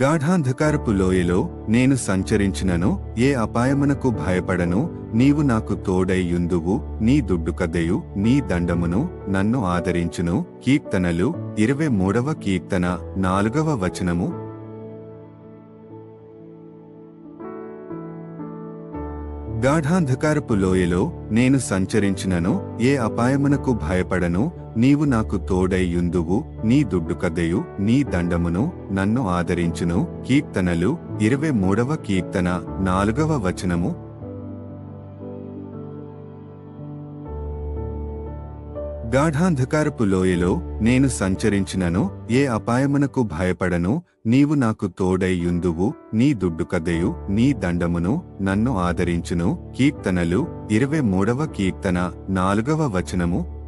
గాఢాంధకారపు లోయలో నేను సంచరించినను ఏ అపాయమునకు భయపడను నీవు నాకు తోడైయుందువు నీ దుడ్డు కదయు నీ దండమును నన్ను ఆదరించును. కీర్తనలు ఇరవై మూడవ కీర్తన నాలుగవ వచనము గాఢాంధకారపు లోయలో నేను సంచరించినను ఏ అపాయమునకు భయపడను నీవు నాకు తోడై యుందువు నీ దుడ్డుకదయు నీ దండమును నన్ను ఆదరించును. కీర్తనలు ఇరవై మూడవ కీర్తన నాలుగవ వచనము గాఢాంధకారపు లోయలో నేను సంచరించినను ఏ అపాయమునకు భయపడను నీవు నాకు తోడైయుందువు నీ దుడ్డు కదయు నీ దండమును నన్ను ఆదరించును. కీర్తనలు ఇరవై మూడవ కీర్తన నాలుగవ వచనము